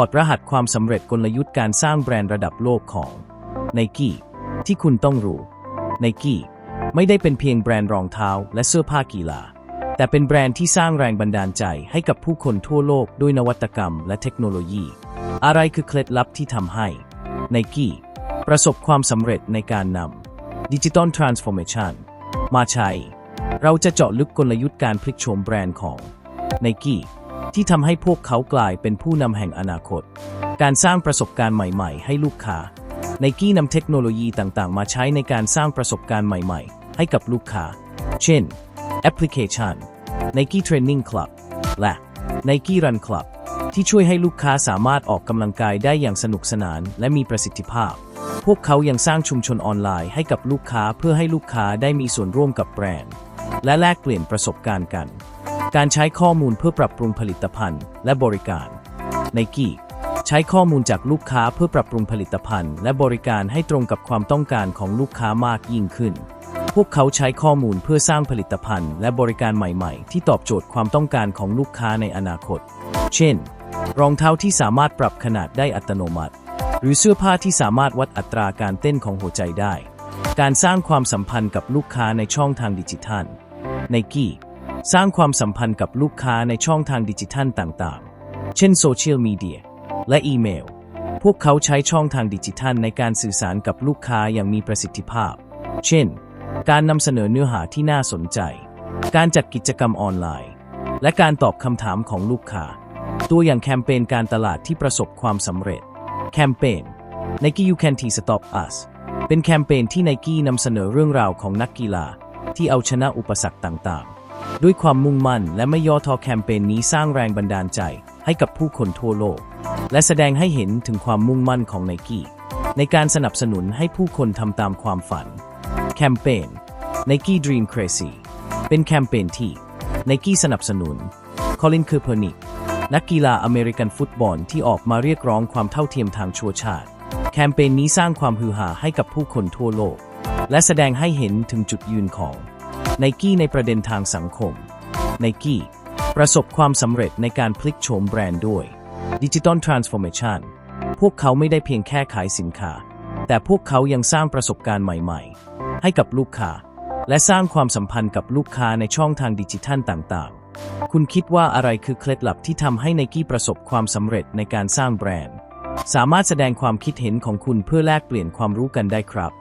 อดรหัสความสำเร็จกลยุทธ์การสร้างแบรนด์ระดับโลกของ n i กี้ที่คุณต้องรู้ n i กี้ไม่ได้เป็นเพียงแบรนด์รองเท้าและเสื้อผ้ากีฬา แต่เป็นแบรนด์ที่สร้างแรงบันดาลใจให้กับผู้คนทั่วโลกด้วยนวัตกรรมและเทคโนโลยี อะไรคือเคล็ดลับที่ทำให้ n i กี้ประสบความสำเร็จในการนำดิจิตอลทรานส์ฟอร์เมชันมาใช้ เราจะเจาะลึกกลยุทธ์การพลิกโฉมแบรนด์ของ n i กี้ ที่ทำให้พวกเขากลายเป็นผู้นำแห่งอนาคต การสร้างประสบการณ์ใหม่ ๆ ให้ลูกค้าไนกี้นำเทคโนโลยีต่างๆ มาใช้ในการสร้างประสบการณ์ใหม่ ๆ ให้กับลูกค้า เช่น แอปพลิเคชัน Nike Training Club และ Nike Run Club ที่ช่วยให้ลูกค้าสามารถออกกำลังกายได้อย่างสนุกสนานและมีประสิทธิภาพ พวกเขายังสร้างชุมชนออนไลน์ให้กับลูกค้าเพื่อให้ลูกค้าได้มีส่วนร่วมกับแบรนด์ และแลกเปลี่ยนประสบการณ์กัน การใช้ข้อมูลเพื่อปรับปรุงผลิตภัณฑ์ และบริการไนกี้ใช้ข้อมูลจากลูกค้าเพื่อปรับปรุงผลิตภัณฑ์ และบริการให้ตรงกับความต้องการของลูกค้ามากยิ่งขึ้น พวกเขาใช้ข้อมูลเพื่อสร้างผลิตภัณฑ์ และบริการใหม่ ๆ ที่ตอบโจทย์ความต้องการของลูกค้าในอนาคต เช่น รองเท้าที่สามารถปรับขนาดได้อัตโนมัติ หรือเสื้อผ้าที่สามารถวัดอัตราการเต้นของหัวใจได้ การสร้างความสัมพันธ์กับลูกค้าในช่องทางดิจิทัลไนกี้ สร้างความสัมพันธ์กับลูกค้าในช่องทางดิจิทัลต่างๆ เช่นโซเชียลมีเดียและอีเมล พวกเขาใช้ช่องทางดิจิทัลในการสื่อสารกับลูกค้าอย่างมีประสิทธิภาพ เช่น การนำเสนอเนื้อหาที่น่าสนใจ การจัดกิจกรรมออนไลน์ และการตอบคำถามของลูกค้า ตัวอย่างแคมเปญการตลาดที่ประสบความสำเร็จ แคมเปญ Nike You Can T Stop Us เป็นแคมเปญที่ Nike นำเสนอเรื่องราวของนักกีฬาที่เอาชนะอุปสรรคต่างๆ ด้วยความมุ่งมั่นและไม่ย่อท้อแคมเปญนี้สร้างแรงบันดาลใจให้กับผู้คนทั่วโลก และแสดงให้เห็นถึงความมุ่งมั่นของ Nike ในการสนับสนุนให้ผู้คนทำตามความฝัน แคมเปญ Nike Dream Crazy เป็นแคมเปญที่ Nike สนับสนุน Colin Kaepernick นักกีฬาอเมริกันฟุตบอลที่ออกมาเรียกร้องความเท่าเทียมทางชั่วชาติ แคมเปญนี้สร้างความฮือฮาให้กับผู้คนทั่วโลก และแสดงให้เห็นถึงจุดยืนของ Nike ในประเด็นทางสังคม Nike ประสบความสำเร็จในการพลิกโฉมแบรนด์ด้วย Digital Transformation พวกเขาไม่ได้เพียงแค่ขายสินค้า แต่พวกเขายังสร้างประสบการณ์ใหม่ๆ ให้กับลูกค้า และสร้างความสัมพันธ์กับลูกค้าในช่องทางดิจิทัลต่างๆ คุณคิดว่าอะไรคือเคล็ดลับที่ทำให้ไนกี้ประสบความสำเร็จในการสร้างแบรนด์ สามารถแสดงความคิดเห็นของคุณเพื่อแลกเปลี่ยนความรู้กันได้ครับ